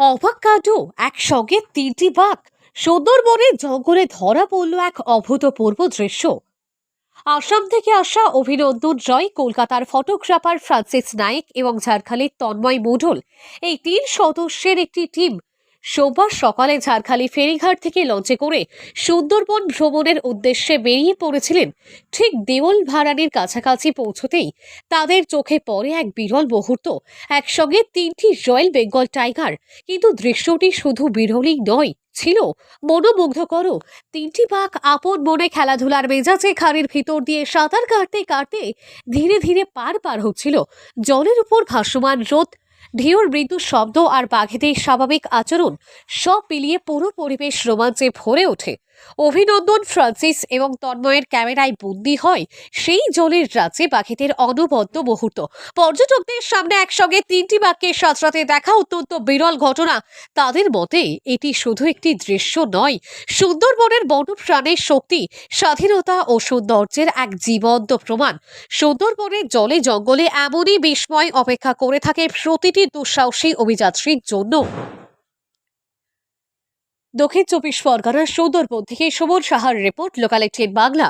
অবাক কাণ্ড একসঙ্গে তিনটি বাঘ সুন্দরবনে জঙ্গলে ধরা পড়ল এক অভূতপূর্ব দৃশ্য। আসাম থেকে আসা অভিনন্দন জয় কলকাতার ফটোগ্রাফার ফ্রান্সিস নায়েক এবং ঝাড়খালির তন্ময় মুডল এই তিন সদস্যের একটি টিম সোমবার সকালে ঝাড়খালি ফেরিঘাট থেকে লঞ্চে করে সুন্দরবন ভ্রমণের উদ্দেশ্যে বেরিয়ে পড়েছিলেন ঠিক দেওল ভাড়ানির কাছাকাছি পৌঁছতেই তাদের চোখে পড়ে এক বিরল মুহূর্ত। একসঙ্গে তিনটি রয়্যাল বেঙ্গল টাইগার, কিন্তু দৃশ্যটি শুধু বিরলই নয়, ছিল মনোমুগ্ধকর। তিনটি বাঘ আপন মনে খেলাধুলার মেজাজে খাড়ির ভিতর দিয়ে সাঁতার কাটতে কাটতে ধীরে ধীরে পার পার হচ্ছিল। জলের উপর ভাসমান রোদ ঢেউর মৃদু শব্দ আর বাঘেদের স্বাভাবিক আচরণ সব মিলিয়ে পুরো পরিবেশ রোমাঞ্চে ভরে ওঠে। অভিনন্দন ফ্রান্সিস এবং তন্ময়ের ক্যামেরায় বন্দি হয় সেই জলের রাজ্যে বাঘেদের অনবদ্য মুহূর্ত। পর্যটকদের সামনে একসঙ্গে তিনটি বাঘকে সাঁতরাতে দেখা অত্যন্ত বিরল ঘটনা। তাদের মতে, এটি শুধু একটি দৃশ্য নয়, সুন্দরবনের বনপ্রাণের শক্তি, স্বাধীনতা ও সৌন্দর্যের এক জীবন্ত প্রমাণ। সুন্দরবনের জলে জঙ্গলে এমনই বিস্ময় অপেক্ষা করে থাকে প্রতিটি দুঃসাহসী অভিযাত্রীর জন্য। দক্ষিণ চব্বিশ পরগনার সুন্দরবন থেকে সুমন সাহার রিপোর্ট লোকালিটির বাংলা।